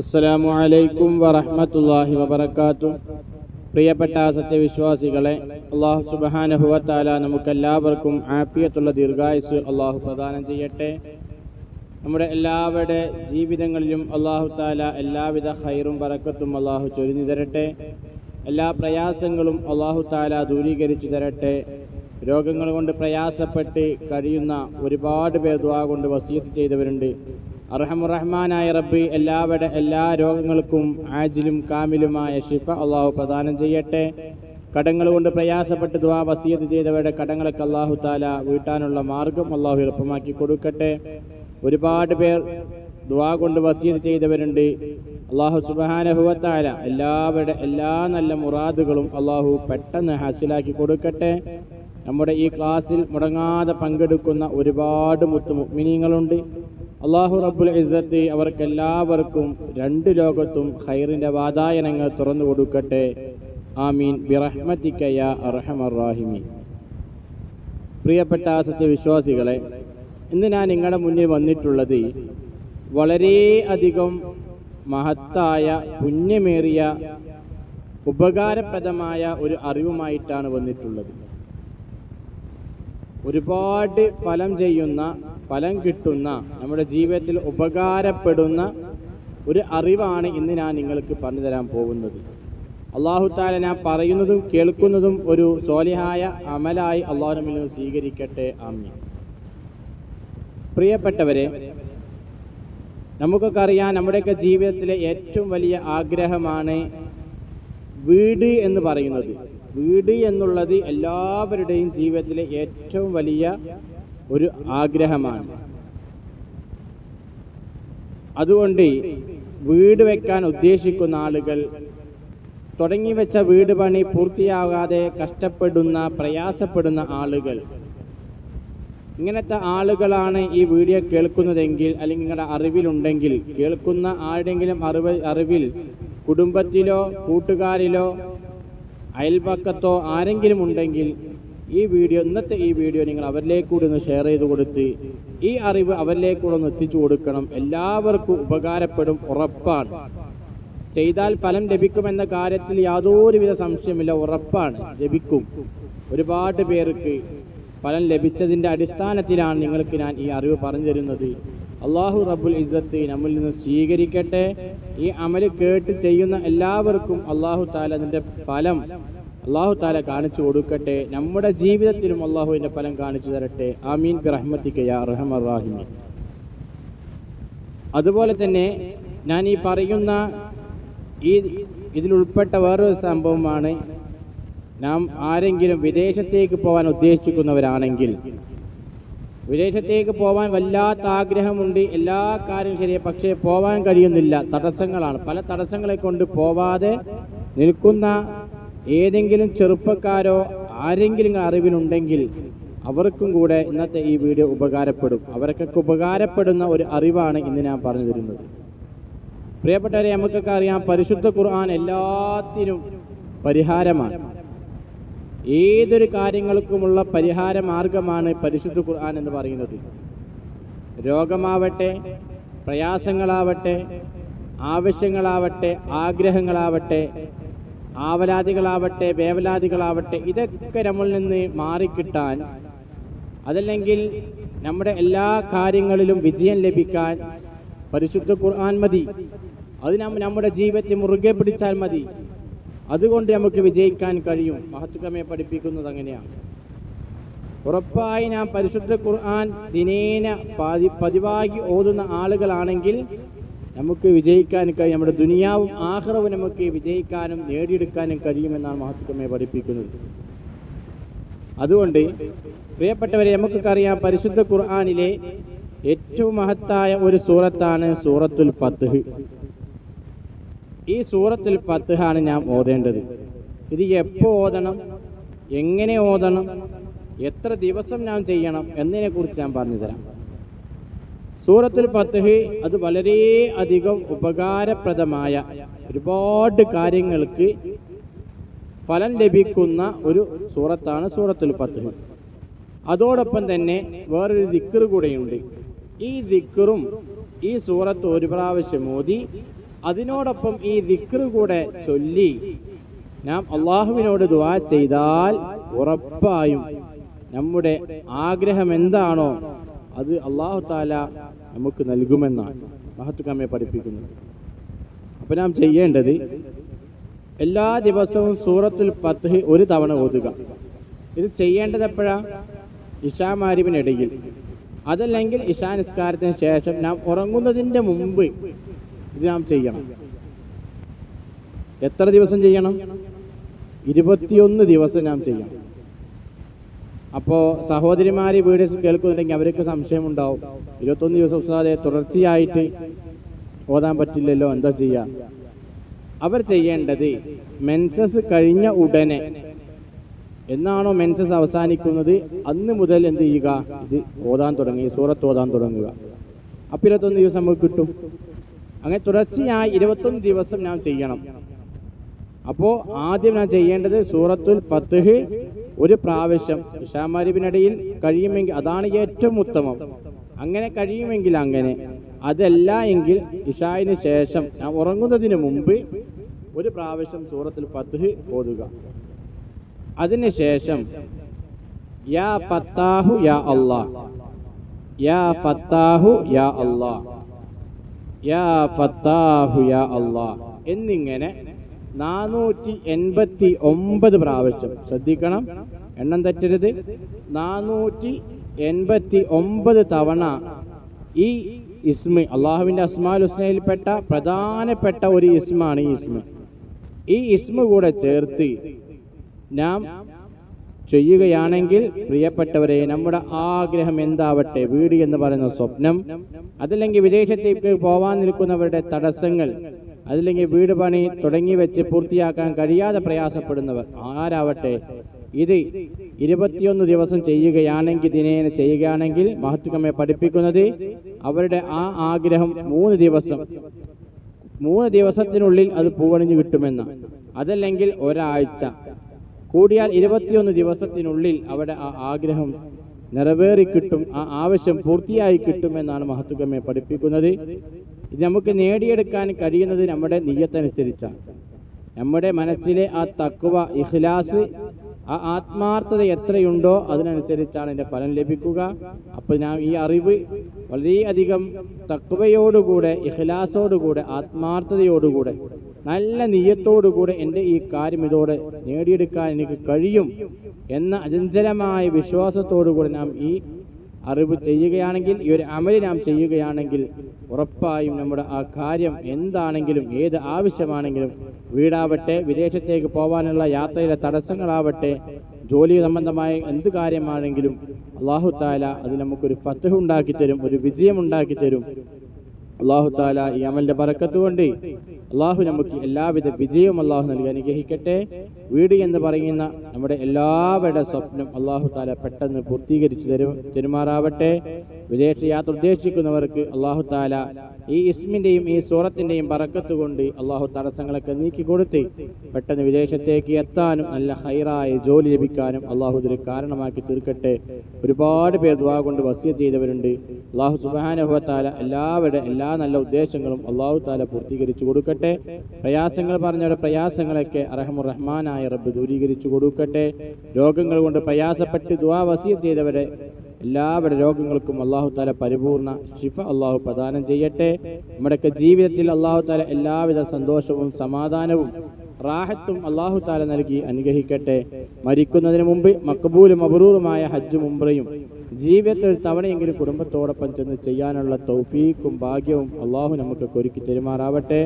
അസ്സലാമു അലൈക്കും വറഹ്മത്തുള്ളാഹി വബർക്കാത്തു പ്രിയപ്പെട്ട സത്യവിശ്വാസികളെ അള്ളാഹു സുബഹാനഹുവത്താല നമുക്കെല്ലാവർക്കും ആപ്പിയത്തുള്ള ദീർഘായുസ് അള്ളാഹു പ്രദാനം ചെയ്യട്ടെ. നമ്മുടെ എല്ലാവരുടെ ജീവിതങ്ങളിലും അള്ളാഹു താല എല്ലാവിധ ഹൈറും ബറക്കത്തും അള്ളാഹു ചൊരിഞ്ഞു തരട്ടെ. എല്ലാ പ്രയാസങ്ങളും അള്ളാഹു താല ദൂരീകരിച്ചു തരട്ടെ. രോഗങ്ങൾ കൊണ്ട് പ്രയാസപ്പെട്ട് കഴിയുന്ന ഒരുപാട് പേർ ദ്വാ കൊണ്ട് വസീത്ത് ചെയ്തവരുണ്ട്. അർഹമുറഹ്മാനായ റബ്ബ് എല്ലാവരുടെ എല്ലാ രോഗങ്ങൾക്കും ആജിലും കാമിലുമായ ഷിഫ അള്ളാഹു പ്രദാനം ചെയ്യട്ടെ. കടങ്ങൾ കൊണ്ട് പ്രയാസപ്പെട്ട് ദ്വാ വസീത് ചെയ്തവരുടെ കടങ്ങളൊക്കെ അള്ളാഹു താല വീട്ടാനുള്ള മാർഗം അള്ളാഹു എളുപ്പമാക്കി കൊടുക്കട്ടെ. ഒരുപാട് പേർ ദ്വാ കൊണ്ട് വസീത് ചെയ്തവരുണ്ട്. അള്ളാഹു സുബാനഹുവത്താല എല്ലാവരുടെ എല്ലാ നല്ല മുറാദുകളും അള്ളാഹു പെട്ടെന്ന് ഹാസിലാക്കി കൊടുക്കട്ടെ. നമ്മുടെ ഈ ക്ലാസ്സിൽ മുടങ്ങാതെ പങ്കെടുക്കുന്ന ഒരുപാട് മുത്തു മുഗ്മിനീങ്ങളുണ്ട് അള്ളാഹു റബ്ബുൽ ഇസ്സത്ത് അവർക്കെല്ലാവർക്കും രണ്ട് ലോകത്തും ഖൈറിന്റെ വാതായനങ്ങൾ തുറന്നു കൊടുക്കട്ടെ. ആമീൻ. ബിറഹ്മത്തിക്കയ അർഹമറാഹിമീൻ പ്രിയപ്പെട്ട സത്യവിശ്വാസികളെ ഇന്ന് ഞാൻ നിങ്ങളുടെ മുന്നിൽ വന്നിട്ടുള്ളത് വളരെ അധികം മഹത്തായ പുണ്യമേറിയ ഉപകാരപ്രദമായ ഒരു അറിവുമായിട്ടാണ് വന്നിട്ടുള്ളത്. ഒരുപാട് ഫലം ചെയ്യുന്ന ഫലം കിട്ടുന്ന നമ്മുടെ ജീവിതത്തിൽ ഉപകാരപ്പെടുന്ന ഒരു അറിവാണ് ഇന്ന് ഞാൻ നിങ്ങൾക്ക് പറഞ്ഞു തരാൻ പോകുന്നത്. അള്ളാഹു താല ഞാൻ പറയുന്നതും കേൾക്കുന്നതും ഒരു സോലിഹായ അമലായി അള്ളാഹു നമ്മിൽ സ്വീകരിക്കട്ടെ. ആമീൻ. പ്രിയപ്പെട്ടവരെ നമുക്കൊക്കെ അറിയാം നമ്മുടെയൊക്കെ ജീവിതത്തിലെ ഏറ്റവും വലിയ ആഗ്രഹമാണ് വീട് എന്ന് പറയുന്നത്. വീട് എന്നുള്ളത് എല്ലാവരുടെയും ജീവിതത്തിലെ ഏറ്റവും വലിയ ഒരു ആഗ്രഹമാണ്. അതുകൊണ്ട് വീട് വെക്കാൻ ഉദ്ദേശിക്കുന്ന ആളുകൾ തുടങ്ങി വെച്ച വീട് പണി പൂർത്തിയാകാതെ കഷ്ടപ്പെടുന്ന പ്രയാസപ്പെടുന്ന ആളുകൾ. ഇങ്ങനത്തെ ആളുകളാണ് ഈ വീഡിയോ കേൾക്കുന്നതെങ്കിൽ അല്ലെങ്കിൽ നിങ്ങളുടെ അറിവിലുണ്ടെങ്കിൽ കേൾക്കുന്ന ആരുടെങ്കിലും അറിവ് അറിവിൽ കുടുംബത്തിലോ കൂട്ടുകാരിലോ അയൽപക്കത്തോ ആരെങ്കിലും ഉണ്ടെങ്കിൽ ഈ വീഡിയോ ഇന്നത്തെ ഈ വീഡിയോ നിങ്ങൾ അവരിലേക്ക് കൂടി ഒന്ന് ഷെയർ ചെയ്ത് കൊടുത്ത് ഈ അറിവ് അവരിലേക്ക് കൂടെ ഒന്ന് എത്തിച്ചു കൊടുക്കണം. എല്ലാവർക്കും ഉപകാരപ്പെടും ഉറപ്പാണ്. ചെയ്താൽ ഫലം ലഭിക്കുമെന്ന കാര്യത്തിൽ യാതൊരുവിധ സംശയമില്ല ഉറപ്പാണ്. ലഭിക്കും. ഒരുപാട് പേർക്ക് ഫലം ലഭിച്ചതിന്റെ അടിസ്ഥാനത്തിലാണ് നിങ്ങൾക്ക് ഞാൻ ഈ അറിവ് പറഞ്ഞു തരുന്നത്. അള്ളാഹു റബ്ബുൽ ഇസ്സത്ത് നമ്മിൽ നിന്ന് സ്വീകരിക്കട്ടെ. ഈ അമൽ കേട്ട് ചെയ്യുന്ന എല്ലാവർക്കും അള്ളാഹു താല അതിന്റെ ഫലം അള്ളാഹു താല കാണിച്ചു കൊടുക്കട്ടെ. നമ്മുടെ ജീവിതത്തിലും അള്ളാഹുവിന്റെ ഫലം കാണിച്ചു തരട്ടെ. ആമീൻ. റഹ്മത്തിക്ക് യാ അതുപോലെ തന്നെ ഞാൻ ഈ പറയുന്ന ഈ ഇതിലുൾപ്പെട്ട വേറൊരു സംഭവമാണ് നാം ആരെങ്കിലും വിദേശത്തേക്ക് പോകാൻ ഉദ്ദേശിക്കുന്നവരാണെങ്കിൽ വിദേശത്തേക്ക് പോകാൻ വല്ലാത്ത ആഗ്രഹമുണ്ട് എല്ലാ കാര്യവും ശരി പക്ഷേ പോകാൻ കഴിയുന്നില്ല. തടസ്സങ്ങളാണ്. പല തടസ്സങ്ങളെ കൊണ്ട് പോവാതെ നിൽക്കുന്ന ഏതെങ്കിലും ചെറുപ്പക്കാരോ ആരെങ്കിലും അറിവിനുണ്ടെങ്കിൽ അവർക്കും കൂടെ ഇന്നത്തെ ഈ വീഡിയോ ഉപകാരപ്പെടും. അവർക്കൊക്കെ ഉപകാരപ്പെടുന്ന ഒരു അറിവാണ് ഇന്ന് ഞാൻ പറഞ്ഞു തരുന്നത്. പ്രിയപ്പെട്ടവരെ നമുക്കൊക്കെ അറിയാം പരിശുദ്ധ ഖുർആൻ എല്ലാത്തിനും പരിഹാരമാണ്. ഏതൊരു കാര്യങ്ങൾക്കുമുള്ള പരിഹാര മാർഗമാണ് പരിശുദ്ധ ഖുർആൻ എന്ന് പറയുന്നത്. രോഗമാവട്ടെ പ്രയാസങ്ങളാവട്ടെ ആവശ്യങ്ങളാവട്ടെ ആഗ്രഹങ്ങളാവട്ടെ ആവലാദികളാവട്ടെ വേവലാദികളാവട്ടെ ഇതൊക്കെ നമ്മളിൽ നിന്ന് മാറിക്കിട്ടാൻ അതല്ലെങ്കിൽ നമ്മുടെ എല്ലാ കാര്യങ്ങളിലും വിജയം ലഭിക്കാൻ പരിശുദ്ധ ഖുർആൻ മതി. അത് നമ്മുടെ ജീവിതത്തെ മുറുകെ പിടിച്ചാൽ മതി. അതുകൊണ്ട് നമുക്ക് വിജയിക്കാൻ കഴിയും. മഹത്വമേ പഠിപ്പിക്കുന്നത് അങ്ങനെയാണ്. ഉറപ്പായി നാം പരിശുദ്ധ ഖുർആൻ ദിനേന പതി പതിവായി ഓതുന്ന ആളുകളാണെങ്കിൽ നമുക്ക് വിജയിക്കാൻ കഴിയും നമ്മുടെ ദുനിയാവും ആഹ്റവും നമുക്ക് വിജയിക്കാനും നേടിയെടുക്കാനും കഴിയുമെന്നാണ് മഹത്വമേ പഠിപ്പിക്കുന്നത്. അതുകൊണ്ട് പ്രിയപ്പെട്ടവരെ നമുക്കറിയാം പരിശുദ്ധ ഖുർആാനിലെ ഏറ്റവും മഹത്തായ ഒരു സൂറത്താണ് സൂറത്തുൽ ഫത്ത്ഹ് ഈ സൂറത്തുൽ ഫത്ത്ഹാണ് ഞാൻ ഓതേണ്ടത്. ഇത് എപ്പോൾ ഓതണം എങ്ങനെ ഓതണം എത്ര ദിവസം ഞാൻ ചെയ്യണം എന്നതിനെക്കുറിച്ച് ഞാൻ പറഞ്ഞു തരാം സൂറത്തുൽ ഫത്ത്ഹ് അത് വളരെ അധികം ഉപകാരപ്രദമായ ഒരുപാട് കാര്യങ്ങൾക്ക് ഫലം ലഭിക്കുന്ന ഒരു സൂറത്താണ് സൂറത്തുൽ ഫത്ത്ഹ് അതോടൊപ്പം തന്നെ വേറൊരു ദിക്കർ കൂടെയുണ്ട്. ഈ ദിക്കറും ഈ സൂറത്ത് ഒരു പ്രാവശ്യം ഓതി അതിനോടൊപ്പം ഈ ദിക്കർ കൂടെ ചൊല്ലി നാം അള്ളാഹുവിനോട് ദുആ ചെയ്താൽ ഉറപ്പായും നമ്മുടെ ആഗ്രഹം എന്താണോ അത് അള്ളാഹു താല നമുക്ക് നൽകുമെന്നാണ്. മഹത്തുക്കമ്മയെ പഠിപ്പിക്കുന്നത്. അപ്പം നാം ചെയ്യേണ്ടത് എല്ലാ ദിവസവും സൂറത്തുൽ ഫത്ഹ് ഒരു തവണ ഓതുക. ഇത് ചെയ്യേണ്ടത് എപ്പോഴാ? ഇഷാമാരിവിനിടയിൽ അതല്ലെങ്കിൽ ഇഷാ നിസ്കാരത്തിന് ശേഷം നാം ഉറങ്ങുന്നതിന്റെ മുമ്പ് ഇത് നാം ചെയ്യണം. എത്ര ദിവസം ചെയ്യണം? ഇരുപത്തിയൊന്ന് ദിവസം നാം ചെയ്യണം. അപ്പോൾ സഹോദരിമാർ വീഡിയോസ് കേൾക്കുന്നുണ്ടെങ്കിൽ അവർക്ക് സംശയമുണ്ടാവും. ഇരുപത്തൊന്ന് ദിവസം ഉസ്താദെ തുടർച്ചയായിട്ട് ഓതാൻ പറ്റില്ലല്ലോ എന്താ ചെയ്യുക അവർ ചെയ്യേണ്ടത് മെൻസസ് കഴിഞ്ഞ ഉടനെ എന്നാണോ മെൻസസ് അവസാനിക്കുന്നത്? അന്ന് മുതൽ എന്ത് ചെയ്യുക? ഇത് ഓതാൻ തുടങ്ങി സൂറത്ത് ഓതാൻ തുടങ്ങുക. അപ്പം ഇരുപത്തൊന്ന് ദിവസം നമുക്ക് കിട്ടും. അങ്ങനെ തുടർച്ചയായി ഇരുപത്തൊന്ന് ദിവസം ഞാൻ ചെയ്യണം. അപ്പോൾ ആദ്യം ഞാൻ ചെയ്യേണ്ടത് സൂറത്തുൽ ഫത്ത്ഹ് ഒരു പ്രാവശ്യം ഇഷാമാരിബിനിടയിൽ കഴിയുമെങ്കിൽ അതാണ് ഏറ്റവും ഉത്തമം. അങ്ങനെ കഴിയുമെങ്കിൽ അങ്ങനെ. അതല്ല എങ്കിൽ ഇഷായിന് ശേഷം ഞാൻ ഉറങ്ങുന്നതിന് മുമ്പ് ഒരു പ്രാവശ്യം സൂറത്തിൽ ഫത്ത്ഹ് ഓതുക. അതിനുശേഷം യാ ഫത്താഹു യാ അള്ളാ യാ ഫത്താഹു യാ അള്ളാ യാ ഫത്താഹു യാ അള്ളാ എന്നിങ്ങനെ നാനൂറ്റി എൺപത്തി ഒമ്പത് പ്രാവശ്യം. ശ്രദ്ധിക്കണം. എണ്ണം തെറ്റരുത്. നാനൂറ്റി എൺപത്തി ഒമ്പത് തവണ ഈ ഇസ്മ അള്ളാഹുവിന്റെ അസ്മാൽ ഹുസ്നയിൽപ്പെട്ട പ്രധാനപ്പെട്ട ഒരു ഇസ്മാണ് ഈ ഇസ്മ. ഈ ഇസ്മ കൂടെ ചേർത്ത് നാം ചെയ്യുകയാണെങ്കിൽ പ്രിയപ്പെട്ടവരെ നമ്മുടെ ആഗ്രഹം എന്താവട്ടെ? വീട് എന്ന് പറയുന്ന സ്വപ്നം അതല്ലെങ്കിൽ വിദേശത്തേക്ക് പോവാൻ നിൽക്കുന്നവരുടെ തടസ്സങ്ങൾ അതല്ലെങ്കിൽ വീട് പണി തുടങ്ങി വെച്ച് പൂർത്തിയാക്കാൻ കഴിയാതെ പ്രയാസപ്പെടുന്നവർ ആരാവട്ടെ? ഇത് ഇരുപത്തിയൊന്ന് ദിവസം ചെയ്യുകയാണെങ്കിൽ ദിനേന ചെയ്യുകയാണെങ്കിൽ മഹത്വമെ പഠിപ്പിക്കുന്നത് അവരുടെ ആ ആഗ്രഹം മൂന്ന് ദിവസം മൂന്ന് ദിവസത്തിനുള്ളിൽ അത് പൂവണിഞ്ഞു കിട്ടുമെന്ന്. അതല്ലെങ്കിൽ ഒരാഴ്ച. കൂടിയാൽ ഇരുപത്തിയൊന്ന് ദിവസത്തിനുള്ളിൽ അവിടെ ആ ആഗ്രഹം നിറവേറി കിട്ടും ആ ആവശ്യം പൂർത്തിയായി കിട്ടുമെന്നാണ് മഹത്വമെ പഠിപ്പിക്കുന്നത്. ഇത് നമുക്ക് നേടിയെടുക്കാൻ കഴിയുന്നത് നമ്മുടെ നീയത്തനുസരിച്ചാണ്. നമ്മുടെ മനസ്സിലെ ആ തക്കുവ ഇഖ്ലാസ് ആ ആത്മാർത്ഥത എത്രയുണ്ടോ അതിനനുസരിച്ചാണ് എന്റെ ഫലം ലഭിക്കുക. അപ്പോൾ ഞാൻ ഈ അറിവ് വളരെയധികം തക്കുവയോടുകൂടെ ഇഖ്ലാസോടുകൂടെ ആത്മാർത്ഥതയോടുകൂടെ നല്ല നീയത്തോടുകൂടെ എന്റെ ഈ കാര്യം ഇതോടെ നേടിയെടുക്കാൻ എനിക്ക് കഴിയും എന്ന അചഞ്ചലമായ വിശ്വാസത്തോടുകൂടെ നാം ഈ അറിവ് ചെയ്യുകയാണെങ്കിൽ ഈ ഒരു അമലി നാം ചെയ്യുകയാണെങ്കിൽ ഉറപ്പായും നമ്മുടെ ആ കാര്യം എന്താണെങ്കിലും ഏത് ആവശ്യമാണെങ്കിലും വീടാവട്ടെ വിദേശത്തേക്ക് പോകാനുള്ള യാത്രയിലെ തടസ്സങ്ങളാവട്ടെ ജോലി സംബന്ധമായ എന്ത് കാര്യമാണെങ്കിലും അള്ളാഹു താല അത് നമുക്കൊരു ഫത്തഹ് ഉണ്ടാക്കി തരും ഒരു വിജയം ഉണ്ടാക്കി തരും അള്ളാഹു താല ഈ അമലിന്റെ പറക്കത്ത് കൊണ്ട് അള്ളാഹു നമുക്ക് എല്ലാവിധ വിജയവും അള്ളാഹു നൽകി അനുഗ്രഹിക്കട്ടെ. വീട് എന്ന് പറയുന്ന നമ്മുടെ എല്ലാവരുടെ സ്വപ്നം അള്ളാഹു താല പെട്ടെന്ന് പൂർത്തീകരിച്ചു തരും തെരുമാറാവട്ടെ വിദേശ യാത്ര ഉദ്ദേശിക്കുന്നവർക്ക് അള്ളാഹു താല ഈ ഇസ്മിന്റെയും ഈ സൂറത്തിന്റെയും പറക്കത്ത് കൊണ്ട് അള്ളാഹു തടസ്സങ്ങളൊക്കെ നീക്കി കൊടുത്ത് പെട്ടെന്ന് വിദേശത്തേക്ക് എത്താനും നല്ല ഹൈറായ ജോലി ലഭിക്കാനും അള്ളാഹു ഇതിന് കാരണമാക്കി തീർക്കട്ടെ. ഒരുപാട് പേർ ദ്വാ കൊണ്ട് വസ്യ ചെയ്തവരുണ്ട്. അള്ളാഹു സുബാനുഭവത്താല എല്ലാവരുടെ എല്ലാ നല്ല ഉദ്ദേശങ്ങളും അള്ളാഹു താല പൂർത്തീകരിച്ചു കൊടുക്കട്ടെ. പ്രയാസങ്ങൾ പറഞ്ഞവരുടെ പ്രയാസങ്ങളൊക്കെ അറഹമുർ റഹ്മാനായ റബ്ബ് ദൂരീകരിച്ചു കൊടുക്കട്ടെ. രോഗങ്ങൾ കൊണ്ട് പ്രയാസപ്പെട്ട് ദ്വാ വസീ ചെയ്തവരെ എല്ലാവരുടെ രോഗങ്ങൾക്കും അള്ളാഹു താല പരിപൂർണ ശിഫ അള്ളാഹു പ്രദാനം ചെയ്യട്ടെ. നമ്മുടെയൊക്കെ ജീവിതത്തിൽ അള്ളാഹു താല എല്ലാവിധ സന്തോഷവും സമാധാനവും റാഹത്തും അള്ളാഹു താല നൽകി അനുഗ്രഹിക്കട്ടെ. മരിക്കുന്നതിന് മുമ്പ് മക്ബൂലും അബറൂറുമായ ഹജ്ജും ഉംറയും ജീവിതത്തിൽ തവണയെങ്കിലും കുടുംബത്തോടൊപ്പം ചെന്ന് ചെയ്യാനുള്ള തൗഫീക്കും ഭാഗ്യവും അള്ളാഹു നമുക്ക് ഒരുക്കി തെരുമാറാവട്ടെ.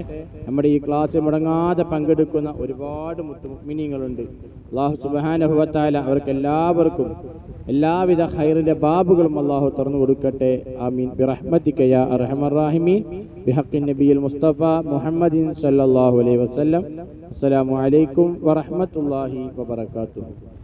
നമ്മുടെ ഈ ക്ലാസ്സിൽ മുടങ്ങാതെ പങ്കെടുക്കുന്ന ഒരുപാട് മുത്തുമിനിങ്ങളുണ്ട് അള്ളാഹു സുബാനുഭവത്താല അവർക്ക് എല്ലാവർക്കും എല്ലാവിധ ഹൈറിന്റെ ബാബുകളും അള്ളാഹു തുറന്നു കൊടുക്കട്ടെ. ആമീൻ. ബിറഹ്മത്തിക്കയ യാ അർഹമർ റാഹിമീൻ. ബിഹഖിൻ നബിയിൽ മുസ്തഫ മുഹമ്മദിൻ സല്ലല്ലാഹു അലൈഹി വസല്ലം. അസ്സലാമു അലൈക്കും വറഹ്മത്തുള്ളാഹി വബറകാതുഹു.